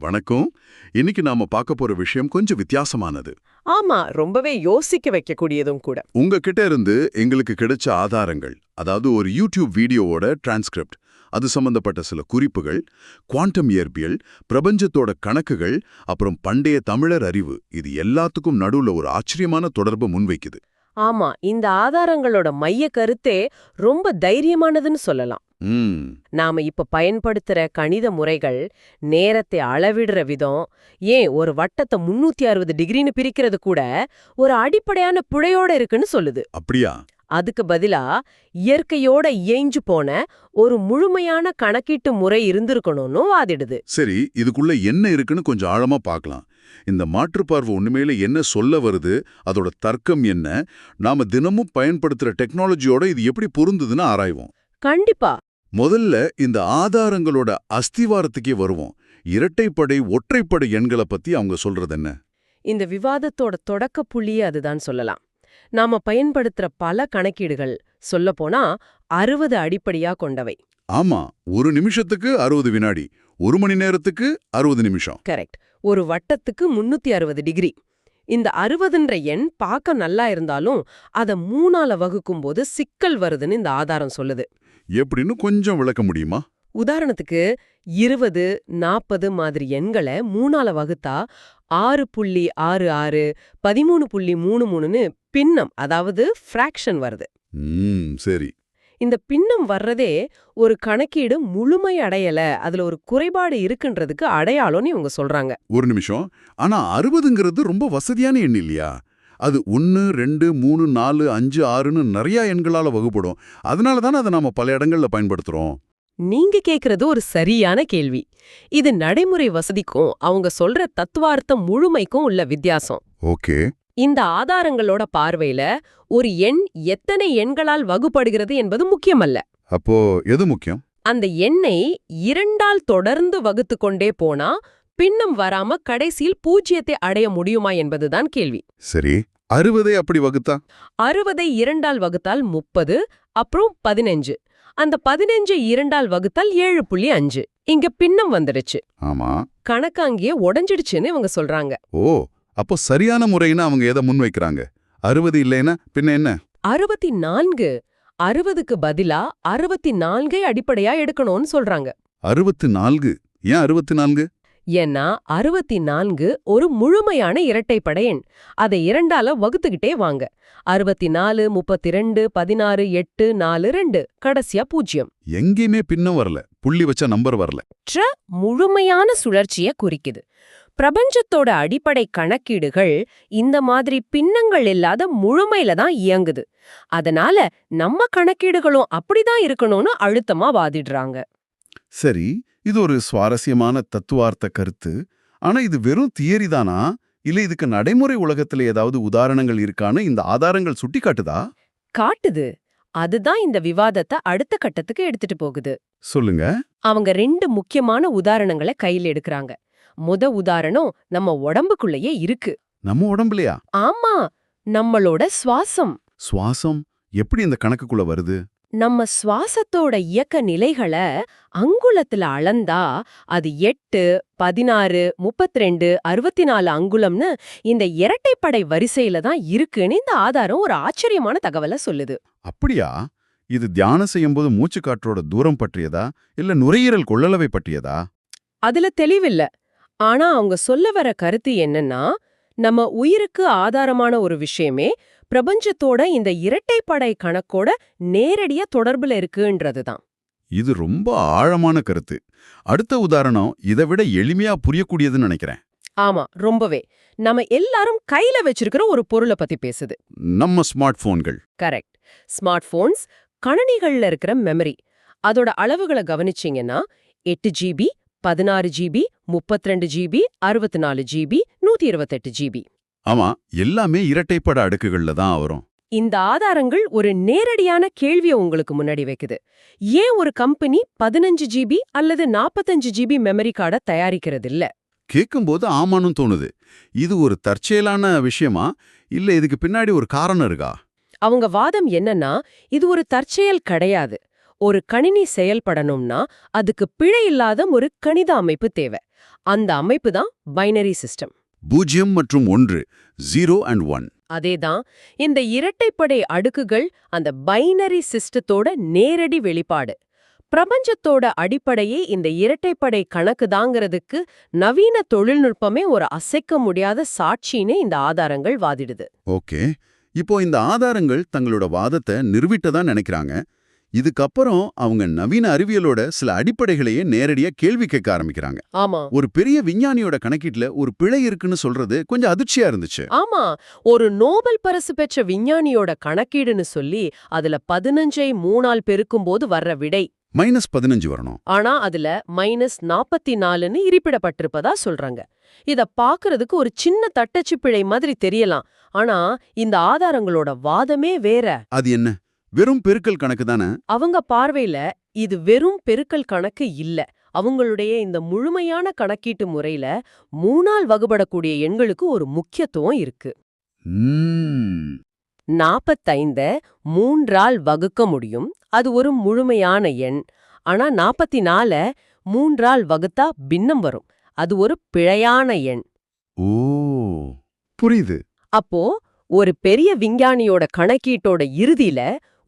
வணக்கம். இன்னைக்கு நாம பார்க்க போற விஷயம் கொஞ்சம் வித்தியாசமானது. ஆமா ரொம்பவே யோசிக்க வைக்கக்கூடியதும் கூட. உங்ககிட்ட இருந்து எங்களுக்கு கிடைச்ச ஆதாரங்கள் அதாவது ஒரு யூடியூப் வீடியோவோட டிரான்ஸ்கிரிப்ட் அது சம்பந்தப்பட்ட சில குறிப்புகள் குவாண்டம் இயற்பியல் பிரபஞ்சத்தோட கணக்குகள் அப்புறம் பண்டைய தமிழர் அறிவு இது எல்லாத்துக்கும் நடுவுல ஒரு ஆச்சரியமான தொடர்பு முன்வைக்குது. ஆமா இந்த ஆதாரங்களோட மைய கருத்தே ரொம்ப தைரியமானதுன்னு சொல்லலாம். நாம இப்ப பயன்படுத்துற கணித முறைகள் நேரத்தை அளவிடுற விதம் ஏன் ஒரு வட்டத்தை முன்னூத்தி அறுபது டிகிரின்னு பிரிக்கிறது கூட ஒரு அடிப்படையான பிழையோட இருக்குன்னு சொல்லுது. அப்படியா? அதுக்கு பதிலா இயற்கையோட இயைஞ்சு போன ஒரு முழுமையான கணக்கீட்டு முறை இருந்திருக்கணும்னு வாதிடுது. சரி இதுக்குள்ள என்ன இருக்குன்னு கொஞ்சம் ஆழமா பார்க்கலாம். இந்த மாற்றுப்பார்வை உண்மையில என்ன சொல்ல வருது அதோட தர்க்கம் என்ன நாம தினமும் பயன்படுத்துற டெக்னாலஜியோட இது எப்படி பொருந்துதுன்னு ஆராய்வோம். கண்டிப்பா. முதல்ல இந்த ஆதாரங்களோட அஸ்திவாரத்துக்கே வருவோம். இரட்டைப்படை ஒற்றைப்படை எண்களை பத்தி அவங்க சொல்றது என்ன? இந்த விவாதத்தோட தொடக்க புள்ளியே அதுதான் சொல்லலாம். நாம பயன்படுத்துற பல கணக்கீடுகள் சொல்லப்போனா அறுபது அடிப்படையா கொண்டவை. ஆமா ஒரு நிமிஷத்துக்கு அறுபது வினாடி ஒரு மணி நேரத்துக்கு அறுபது நிமிஷம். கரெக்ட். ஒரு வட்டத்துக்கு முன்னூத்தி அறுபது டிகிரி. இந்த அறுபதுன்ற எண் பார்க்க நல்லா இருந்தாலும் அத மூணால வகுக்கும்போது சிக்கல் வருதுன்னு இந்த ஆதாரம் சொல்லுது. எப்படின்னு கொஞ்சம் விளக்க முடியுமா? உதாரணத்துக்கு இருபது நாற்பது மாதிரி எண்களை மூணால வகுத்தா ஆறு புள்ளி ஆறு ஆறு பதிமூணு புள்ளி மூணு மூணுன்னு பின்னம் அதாவது ஃப்ராக்ஷன் வருது. சரி. இந்த பின்னம் வர்றதே ஒரு கணக்கீடு முழுமை அடையல அதுல ஒரு குறைபாடு இருக்குன்றதுக்கு அடையாளம்னு இவங்க சொல்றாங்க. ஒரு நிமிஷம். ஆனா அறுபதுங்கிறது ரொம்ப வசதியான எண் இல்லையா? அது ஒன்று ரெண்டு மூணு நாலு அஞ்சு ஆறுன்னு நிறைய எண்களால வகுப்படும் அதனால தானே அதை நாம பல இடங்கள்ல பயன்படுத்துறோம். நீங்க கேக்குறது ஒரு சரியான கேள்வி. இது நடைமுறை வசதிக்கும் அவங்க சொல்ற தத்துவார்த்த முழுமைக்கும் உள்ள வித்தியாசம். ஓகே. இந்த ஆதாரங்களோட பார்வையில ஒரு எண் எத்தனை எண்களால் வகுப்படுகிறது என்பது முக்கியமல்ல. அப்போ எது முக்கியம்? அந்த எண்ணை இரண்டால் தொடர்ந்து வகுத்து கொண்டே போனா பின்னம் வராம கடைசியில் பூஜ்யத்தை அடைய முடியுமா என்பதுதான் கேள்வி. சரி அறுபதை அப்படி வகுத்தா? அறுபதை இரண்டால் வகுத்தால் முப்பது அப்புறம் பதினஞ்சு. அந்த பதினஞ்சு இரண்டால் வகுத்தால் ஏழு புள்ளி அஞ்சு. இங்க பின்னம் வந்துடுச்சு. ஆமா. கணக்கு அங்கேயே உடஞ்சிடுச்சுன்னு இவங்க சொல்றாங்க. ஓ அப்போ சரியான முறைன்னு அவங்க எதை முன்வைக்கிறாங்க அறுபது இல்லைன்னா பின்ன என்ன? அறுபத்தி நான்கு அறுபதுக்கு பதிலா அறுபத்தி நான்கை அடிப்படையா எடுக்கணும்னு சொல்றாங்க. அறுபத்து நான்கு. ஏன் அறுபத்து நான்கு? ஏன்னா அறுபத்தி நான்கு ஒரு முழுமையான இரட்டைப்படை எண். அதை இரண்டால வகுத்துக்கிட்டே வாங்க. அறுபத்தி நாலு முப்பத்தி ரெண்டு பதினாறு எட்டு நாலு ரெண்டு. கடைசியா பூஜ்யம். எங்கேயுமே பின்னம் வரல. புள்ளி வச்ச நம்பர் வரல. முழுமையான சுழற்சிய குறிக்குது. பிரபஞ்சத்தோட அடிப்படை கணக்கீடுகள் இந்த மாதிரி பின்னங்கள் இல்லாத முழுமையில தான் இயங்குது. அதனால நம்ம கணக்கீடுகளும் அப்படிதான் இருக்கணும்னு அழுத்தமா வாதிடுறாங்க. சரி இது ஒரு சுவாரஸ்யமான தத்துவார்த்த கருத்து. ஆனா இது வெறும் தியரி தானா? இல்ல இதுக்கு நடைமுறை உலகத்துல ஏதாவது உதாரணங்கள் இருக்கான்னு இந்த ஆதாரங்கள் சுட்டி காட்டுதா காட்டுது. அதுதான் இந்த விவாதத்தை அடுத்த கட்டத்துக்கு எடுத்துட்டு போகுது. சொல்லுங்க. அவங்க ரெண்டு முக்கியமான உதாரணங்களை கையில் எடுக்கறாங்க. முத உதாரணம் நம்ம உடம்புக்குள்ளேயே இருக்கு. நம்ம உடம்புலயா? ஆமா நம்மளோட சுவாசம். சுவாசம்? எப்படி இந்த கணக்குக்குள்ள வருது? நம்ம சுவாசத்தோட இயக்க நிலைகளை அங்குலத்துல அளந்தா அது எட்டு பதினாறு முப்பத்தி ரெண்டு அறுபத்தி நாலு அங்குலம்னு இந்த இரட்டைப்படை வரிசையில தான் இருக்குன்னு இந்த ஆதாரம் ஒரு ஆச்சரியமான தகவலை சொல்லுது. அப்படியா? இது தியானம் செய்யும்போது மூச்சு காற்றோட தூரம் பற்றியதா? இல்ல நுரையீரல் கொள்ளளவை பற்றியதா? அதுல தெளிவில்ல. ஆனா அவங்க சொல்ல வர கருத்து என்னன்னா நம்ம உயிருக்கு ஆதாரமான ஒரு விஷயமே பிரபஞ்சத்தோட இந்த இரட்டைப்படை கணக்கோட நேரடியா தொடர்புல இருக்குன்றதுதான். இது ரொம்ப ஆழமான கருத்து. அடுத்த உதாரணம் இதை விட எளிமையா புரியக்கூடியதுன்னு நினைக்கிறேன். ஆமா ரொம்பவே. நம்ம எல்லாரும் கையில வச்சிருக்கிற ஒரு பொருளை பத்தி பேசுது. நம்ம ஸ்மார்ட் போன்கள் கரெக்ட். ஸ்மார்ட் போன்ஸ் கணனிகள்ல இருக்கிற மெமரி. அதோட அளவுகளை கவனிச்சீங்கன்னா எட்டு ஜிபி பதினாறு ஜிபி முப்பத்தி ரெண்டு ஜிபி அறுபத்தி நாலு ஜிபி நூத்தி இருபத்தெட்டு ஜிபி. ஆமா எல்லாமே இரட்டைப்பட அடுக்குகள்ல தான் வரும். இந்த ஆதாரங்கள் ஒரு நேரடியான கேள்வியை உங்களுக்கு முன்னாடி வைக்குது. ஏன் ஒரு கம்பெனி பதினஞ்சு ஜிபி அல்லது நாற்பத்தஞ்சு ஜிபி மெமரி கார்டை தயாரிக்கிறது இல்ல கேட்கும்போது ஆமான்னு தோணுது. இது ஒரு தற்செயலான விஷயமா? இல்ல இதுக்கு பின்னாடி ஒரு காரணம் இருக்கா? அவங்க வாதம் என்னன்னா இது ஒரு தற்செயல் கிடையாது. ஒரு கணினி செயல்படணும்னா அதுக்கு பிழை இல்லாத ஒரு கணித அமைப்பு தேவை. அந்த அமைப்பு தான் பைனரி சிஸ்டம். பூஜ்யம் மற்றும் ஒன்று ஜீரோ அண்ட் ஒன் அதேதான் இந்த இரட்டைப்படை அடுக்குகள் அந்த பைனரி சிஸ்டத்தோட நேரடி வெளிப்பாடு. பிரபஞ்சத்தோட அடிப்படையே இந்த இரட்டைப்படை கணக்குதாங்கிறதுக்கு நவீன தொழில்நுட்பமே ஒரு அசைக்க முடியாத சாட்சின்னு இந்த ஆதாரங்கள் வாதிடுது. ஓகே. இப்போ இந்த ஆதாரங்கள் தங்களோட வாதத்தை நிரூபிட்டதா நினைக்கிறாங்க. இதுக்கப்புறம் அவங்க நவீன அறிவியலோட சில அடிப்படைகளையே நேரடியா கேள்வி கேட்க ஆரம்பிக்கிறாங்க. ஆமா. ஒரு பெரிய விஞ்ஞானியோட கணக்கீட்டுல ஒரு பிழை இருக்குன்னு சொல்றது கொஞ்சம் அதிர்ச்சியா இருந்துச்சு. ஆமா. ஒரு நோபல் பரிசு பெற்ற விஞ்ஞானியோட கணக்கீடுன்னு சொல்லி அதுல பதினஞ்சை மூணால் பெருக்கும்போது வர்ற விடை. மைனஸ் பதினஞ்சு வரணும். ஆனா அதுல மைனஸ் நாப்பத்தி நாலுன்னு இருப்பிடப்பட்டிருப்பதா சொல்றாங்க. இத பாக்குறதுக்கு ஒரு சின்ன தட்டச்சு பிழை மாதிரி தெரியலாம். ஆனா இந்த ஆதாரங்களோட வாதமே வேற. அது என்ன? வெறும் பெருக்கல் கணக்கு தானே? அவங்க பார்வையில இது வெறும் பெருக்கல் கணக்கு இல்ல. அவங்களுடைய இந்த முழுமையான கணக்கீட்டு முறையில மூணால் வகுபடக்கூடிய எண்களுக்கு ஒரு முக்கியத்துவம் இருக்கு. நாப்பத்தைந்த மூன்றால் வகுக்க முடியும். அது ஒரு முழுமையான எண். ஆனா நாப்பத்தி நால மூன்றால் வகுத்தா பின்னம் வரும். அது ஒரு பிழையான எண். ஓ புரியுது. அப்போ ஒரு பெரிய விஞ்ஞானியோட கணக்கீட்டோட இறுதியில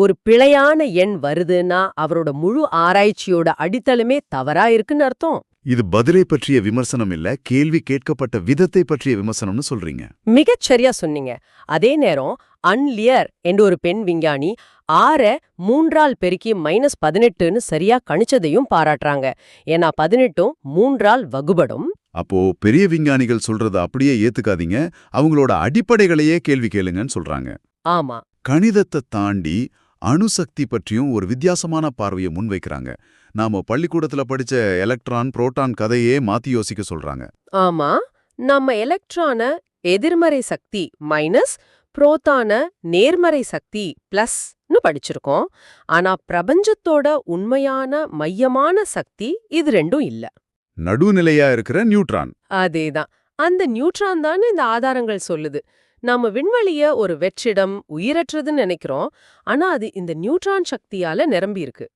ஒரு பிழையான எண் வருதுன்னா அவரோட முழு ஆராய்ச்சியோட அடித்தளமே தவறா இருக்குன்னு அர்த்தம். இது பதிலை பற்றிய விமர்சனம் இல்ல கேள்வி கேட்கப்பட்ட விதத்தை பற்றிய விமர்சனம்னு சொல்றீங்க. மிகச் சரியா சொன்னீங்க. அதே நேரம் அன்லியர் என்ற ஒரு பெண் விஞ்ஞானி ஆற மூன்றால் பெருக்கி மைனஸ் பதினெட்டுன்னு சரியா கணிச்சதையும் பாராட்டுறாங்க. ஏன்னா பதினெட்டும் மூன்றால் வகுபடும். அப்போ பெரிய விஞ்ஞானிகள் சொல்றத அப்படியே ஏத்துக்காதீங்க. அவங்களோட அடிப்படைகளையே கேள்வி கேளுங்கன்னு சொல்றாங்க. ஆமா. கணிதத்தை தாண்டி அணுசக்தி பற்றியும் ஒரு வித்தியாசமான பார்வையை முன்வைக்கிறாங்க. நாம பள்ளிக்கூடத்துல படிச்ச எலக்ட்ரான் புரோட்டான் கதையே மாத்தி யோசிக்க சொல்றாங்க. ஆமா நம்ம எலக்ட்ரான எதிர்மறை சக்தி மைனஸ் புரோத்தான நேர்மறை சக்தி பிளஸ்னு படிச்சிருக்கோம். ஆனா பிரபஞ்சத்தோட உண்மையான மையமான சக்தி இது ரெண்டும் இல்ல. நடுநிலையா இருக்கிற நியூட்ரான். அதேதான். அந்த நியூட்ரான் தான் இந்த ஆதாரங்கள் சொல்லுது. நாம விண்வெளிய ஒரு வெற்றிடம் உயிரற்றதுன்னு நினைக்கிறோம். ஆனா அது இந்த நியூட்ரான் சக்தியால நிரம்பி இருக்கு.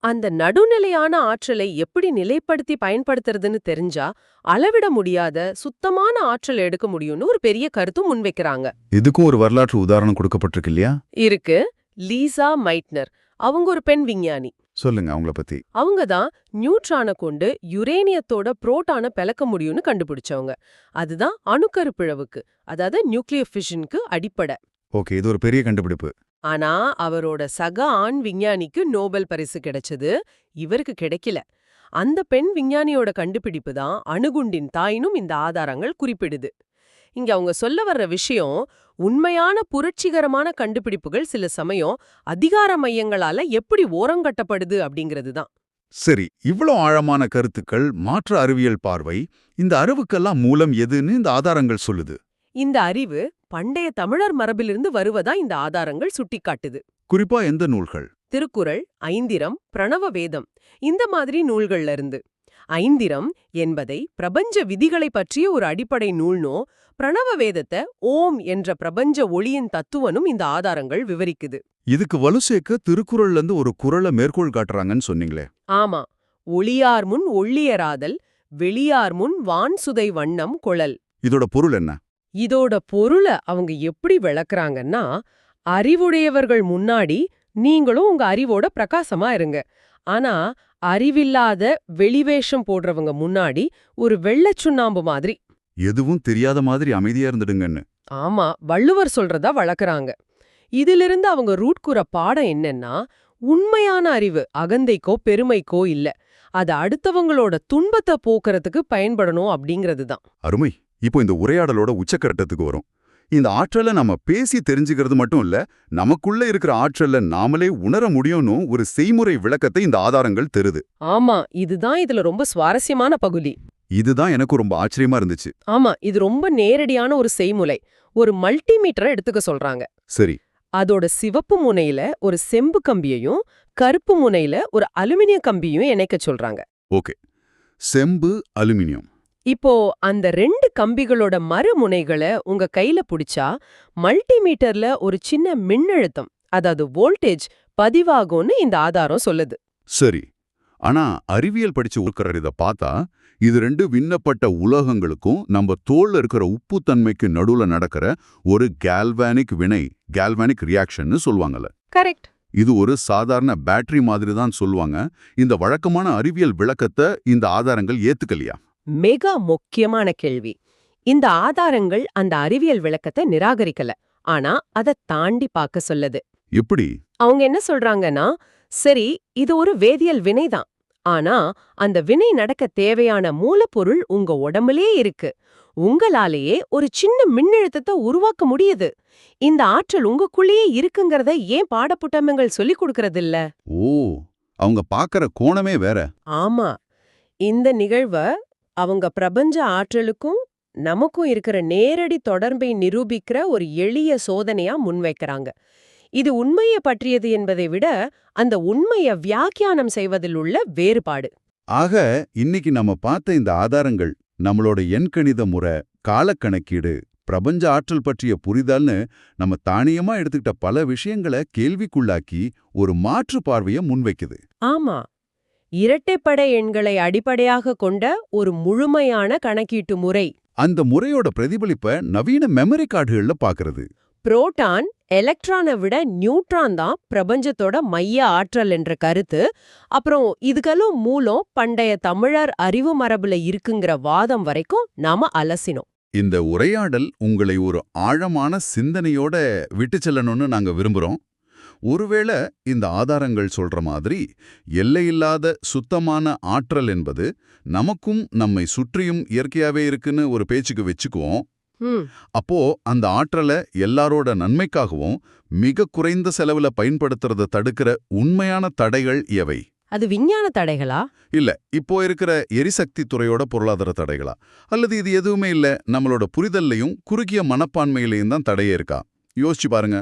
அந்த நடுநிலையான ஆற்றலை எப்படி நிலைப்படுத்தி பயன்படுத்துறதுன்னு தெரிஞ்சா அளவிட முடியாத சுத்தமான ஆற்றல் எடுக்க முடியும்னு ஒரு பெரிய கருத்தும் முன்வைக்கிறாங்க இதுக்கும் ஒரு வரலாற்று உதாரணம் கொடுக்கப்பட்டிருக்கு இல்லையா? இருக்கு. Lise Meitner. அவங்க ஒரு பெண் விஞ்ஞானி. சொல்லுங்க அவங்கள பத்தி. அவங்க தான் நியூட்ரானை கொண்டு யுரேனியத்தோட புரோட்டானை பிளக்க முடியும்னு கண்டுபிடிச்சவங்க. அதுதான் அணுக்கரு பிளவுக்கு அதாவது நியூக்ளியர் ஃபிஷனுக்கு அடிப்படை. ஓகே இது ஒரு பெரிய கண்டுபிடிப்பு. ஆனா அவரோட சக ஆண் விஞ்ஞானிக்கு நோபல் பரிசு கிடைச்சது இவருக்கு கிடைக்கல. அந்த பெண் விஞ்ஞானியோட கண்டுபிடிப்பு தான் அணுகுண்டின் தாயினும் இந்த ஆதாரங்கள் குறிப்பிடுது. இங்க அவங்க சொல்ல வர்ற விஷயம் உண்மையான புரட்சிகரமான கண்டுபிடிப்புகள் சில சமயம் அதிகார மையங்களால எப்படி ஓரங்கட்டப்படுது அப்படிங்கிறது தான். சரி இவ்ளோ ஆழமான கருத்துக்கள் மாற்று அறிவியல் பார்வை இந்த அறிவுக்கெல்லாம் மூலம் எதுன்னு இந்த ஆதாரங்கள் சொல்லுது. இந்த அறிவு பண்டைய தமிழர் மரபிலிருந்து வருவதா இந்த ஆதாரங்கள் சுட்டிக்காட்டுது. குறிப்பா எந்த நூல்கள்? திருக்குறள் ஐந்திரம் பிரணவ வேதம் இந்த மாதிரி நூல்கள்ல இருந்து. ஐந்திரம் என்பதை பிரபஞ்ச விதிகளை பற்றிய ஒரு அடிப்படை நூல்னோ பிரணவ வேதத்தை ஓம் என்ற பிரபஞ்ச ஒளியின் தத்துவனும் இந்த ஆதாரங்கள் விவரிக்குது. இதுக்கு வலு சேர்க்க திருக்குறள்ல இருந்து ஒரு குறளை மேற்கோள் காட்டுறாங்கன்னு சொன்னீங்களே. ஆமா ஒளியார் முன் ஒள்ளியராதல் வெளியார் முன் வான் சுதை வண்ணம் கொழல். இதோட பொருள் என்ன? இதோட பொருளை அவங்க எப்படி விளக்குறாங்கன்னா அறிவுடையவர்கள் முன்னாடி நீங்களும் உங்க அறிவோட பிரகாசமா இருங்க. ஆனா அறிவில்லாத வெளிவேஷம் போடுறவங்க முன்னாடி ஒரு வெள்ளச் சுண்ணாம்பு மாதிரி. எதுவும் தெரியாத மாதிரி அமைதியா இருந்துடுங்கன்னு. ஆமா வள்ளுவர் சொல்றதா வளர்க்கறாங்க இதிலிருந்து அவங்க ரூட் கூற பாடம் என்னன்னா உண்மையான அறிவு அகந்தைக்கோ பெருமைக்கோ இல்ல. அது அடுத்தவங்களோட துன்பத்தை போக்குறதுக்கு பயன்படணும் அப்படிங்கிறது தான். அருமை. இப்போ இந்த உரையாடலோட உச்சக்கட்டத்துக்கு வரும். இந்த ஆற்றலை நம்ம பேசி தெரிஞ்சுக்கிறது மட்டும் இல்ல நமக்குள்ள இருக்கிற ஆற்றலை நாமளே உணர முடியும்னு ஒரு செய்முறை விளக்கத்தை இந்த ஆதாரங்கள் தருது. ஆமா இதுதான் இதுல ரொம்ப சுவாரஸ்யமான பகுதி. இதுதான் எனக்கு ரொம்ப ஆச்சரியமா இருந்துச்சு. ஆமா இது ரொம்ப நேரடியான ஒரு செய்முறை. ஒரு மல்டிமீட்டரை எடுத்துக்க சொல்றாங்க. சரி. அதோட சிவப்பு முனையில ஒரு செம்பு கம்பியையும் கருப்பு முனையில ஒரு அலுமினிய கம்பியும் இணைக்க சொல்றாங்க. ஓகே. செம்பு அலுமினியம். இப்போ அந்த ரெண்டு கம்பிகளோட மறுமுனைகளை உங்க கையில புடிச்சா மல்டிமீட்டர்ல ஒரு சின்ன மின்னழுத்தம் அதாவது வோல்டேஜ் பதிவாகும்னு இந்த ஆதாரம் சொல்லுது. சரி. ஆனா அறிவியல் படிச்சு உருக்கிற இத பார்த்தா இது ரெண்டு விண்ணப்பட்ட உலோகங்களுக்கும் நம்ம தோல்ல இருக்கிற உப்புத்தன்மைக்கு நடுவுல நடக்கிற ஒரு கேல்வானிக் வினை கேல்வானிக் ரியாக்ஷன்னு சொல்லுவாங்கல்ல. கரெக்ட். இது ஒரு சாதாரண பேட்டரி மாதிரி தான் சொல்லுவாங்க. இந்த வழக்கமான அறிவியல் விளக்கத்தை இந்த ஆதாரங்கள் ஏத்துக்கலையா? மிக முக்கியமான கேள்வி. இந்த ஆதாரங்கள் அந்த அறிவியல் விளக்கத்தை நிராகரிக்கல. ஆனா அதை தாண்டி பார்க்க சொல்லுது. எப்படி? அவங்க என்ன சொல்றாங்கன்னா சரி இது ஒரு வேதியியல் வினைதான் ஆனா அந்த வினை நடக்க தேவையான மூலப்பொருள் உங்க உடம்புலயே இருக்கு. உங்களாலேயே ஒரு சின்ன மின்னழுத்தத்தை உருவாக்க முடியுது. இந்த ஆற்றல் உங்களுக்குள்ளேயே இருக்குங்கிறத ஏன் பாடப்புத்தகங்கள் சொல்லிக் கொடுக்கறது இல்ல ஓ அவங்க பார்க்கற கோணமே வேற. ஆமா. இந்த நிகழ்வ அவங்க பிரபஞ்ச ஆற்றலுக்கும் நமக்கும் இருக்கிற நேரடி தொடர்பை நிரூபிக்கிற ஒரு எளிய சோதனையா முன்வைக்கிறாங்க. இது உண்மையை பற்றியது என்பதை விட அந்த உண்மையை வியாக்கியானம் செய்வதில் உள்ள வேறுபாடு. ஆக இன்னைக்கு நம்ம பார்த்த இந்த ஆதாரங்கள் நம்மளோட எண்கணித முறை காலக்கணக்கீடு பிரபஞ்ச ஆற்றல் பற்றிய புரிதல்னு நம்ம தானியமா எடுத்துக்கிட்ட பல விஷயங்களை கேள்விக்குள்ளாக்கி ஒரு மாற்று பார்வையை முன்வைக்குது. ஆமா. இரட்டைப்படை எண்களை அடிப்படையாக கொண்ட ஒரு முழுமையான கணக்கீட்டு முறை. அந்த முறையோட பிரதிபலிப்ப நவீன மெமரி கார்டுகள்ல பாக்குறது. புரோட்டான் எலக்ட்ரானை விட நியூட்ரான் தான் பிரபஞ்சத்தோட மைய ஆற்றல் என்ற கருத்து. அப்புறம் இதுக்கெல்லாம் மூலம் பண்டைய தமிழர் அறிவு மரபுல இருக்குங்கிற வாதம் வரைக்கும் நாம அலசினோம். இந்த உரையாடல் உங்களை ஒரு ஆழமான சிந்தனையோட விட்டு செல்லணும்னு நாங்க விரும்புறோம். ஒருவேளை இந்த ஆதாரங்கள் சொல்ற மாதிரி எல்லையில்லாத சுத்தமான ஆற்றல் என்பது நமக்கும் நம்மை சுற்றியும் இயற்கையாவே இருக்குன்னு ஒரு பேச்சுக்கு வச்சுக்குவோம். அப்போ அந்த ஆற்றலை எல்லாரோட நன்மைக்காகவும் மிக குறைந்த செலவுல பயன்படுத்துறத தடுக்கிற உண்மையான தடைகள் எவை? அது விஞ்ஞான தடைகளா? இல்ல இப்போ இருக்கிற எரிசக்தி துறையோட பொருளாதார தடைகளா? அல்லது இது எதுவுமே இல்ல நம்மளோட புரிதல்லையும் குறுகிய மனப்பான்மையிலையும் தான் தடையே இருக்கா? யோசிச்சு பாருங்க.